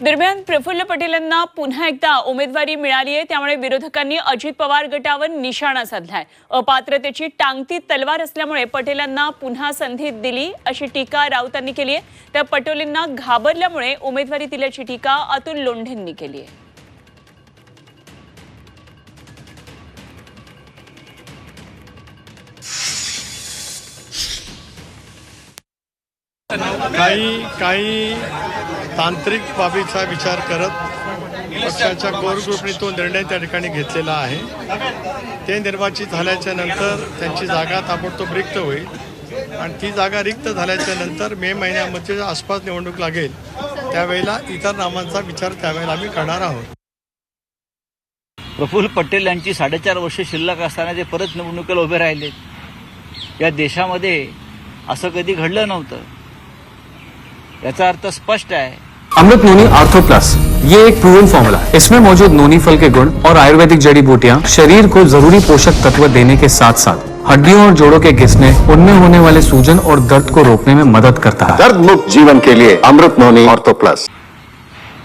दरम्यान प्रफुल्ल पटेलांना पुन्हा एकदा उमेदवारी मिळाली आहे. त्यामुळे विरोधकांनी अजित पवार गटावर निशाणा साधलाय. अपात्रतेची टांगती तलवार असल्यामुळे पटेलांना पुन्हा संधी दिली अशी टीका राऊतांनी केली आहे. तर पटोलेंना घाबरल्यामुळे उमेदवारी दिल्याची टीका अतुल लोंढेंनी केली आहे. काही काही तांत्रिक बाबीचा विचार करत पक्षाच्या कोर ग्रुपने तो निर्णय त्या ठिकाणी घेतलेला आहे. ते निर्वाचित झाल्याच्यानंतर त्यांची जागा ताबडतोब रिक्त होईल. आणि ती जागा रिक्त झाल्याच्यानंतर मे महिन्यामध्ये आसपास निवडणूक लागेल. त्यावेळेला इतर नामांचा विचार त्यावेळेला आम्ही करणार आहोत. प्रफुल्ल पटेल यांची साडेचार वर्ष शिल्लक असताना ते परत निवडणुकीला उभे राहिले. या देशामध्ये असं कधी घडलं नव्हतं. याचा अर्थ स्पष्ट आहे. अमृत नोनी आर्थो प्लस ये एक प्रूवन फॉर्मूला है। इसमें मौजूद नोनी फल के गुण और आयुर्वेदिक जड़ी बूटियाँ शरीर को जरूरी पोषक तत्व देने के साथ साथ हड्डियों और जोड़ों के घिसने उनमें होने वाले सूजन और दर्द को रोकने में मदद करता है। दर्द मुक्त जीवन के लिए अमृत नोनी ऑर्थो प्लस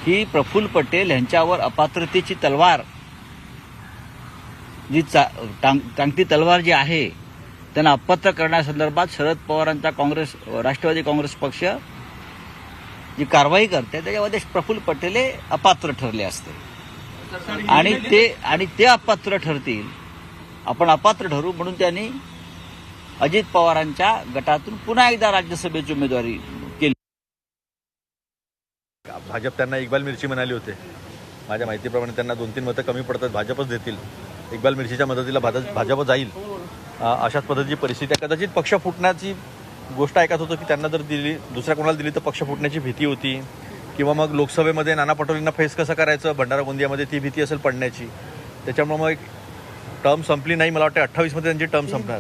ही प्रफुल्ल पटेल यांच्यावर अपात्रतेची तलवार जी चा- टांग टांगती तलवार जी आहे त्यांना अपात्र करण्यासंदर्भात शरद पवारांचा काँग्रेस राष्ट्रवादी काँग्रेस पक्ष जी कारवाई करते त्याच्यामध्ये प्रफुल्ल पटेल हे अपात्र ठरले असते. आणि ते आणि ते अपात्र ठरतील. आपण अपात्र ठरू म्हणून त्यांनी अजित पवारांच्या गटातून पुन्हा एकदा राज्यसभेची उमेदवारी केली. भाजप त्यांना इक्बाल मिरची म्हणाले होते. माझ्या माहितीप्रमाणे त्यांना दोन तीन मतं कमी पडतात भाजपच देतील. इक्बाल मिरचीच्या मदतीला भाजप भाजप जाईल. अशाच पद्धतीची परिस्थिती आहे. कदाचित पक्ष फुटण्याची गोष्ट ऐकत होतो की त्यांना जर दिली दुसऱ्या कोणाला दिली तर पक्ष फुटण्याची भीती होती. किंवा मग लोकसभेमध्ये नाना पटोलेंना फेस कसं करायचं? भंडारा गोंदियामध्ये ती भीती असेल पडण्याची. त्याच्यामुळे मग एक टर्म संपली नाही मला वाटतं अठ्ठावीसमध्ये त्यांची टर्म संपणार.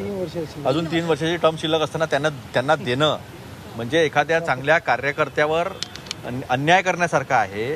अजून तीन वर्षाची टर्म शिल्लक असताना त्यांना त्यांना देणं. म्हणजे एखाद्या चांगल्या कार्यकर्त्यावर अन- अन्याय करण्यासारखं आहे.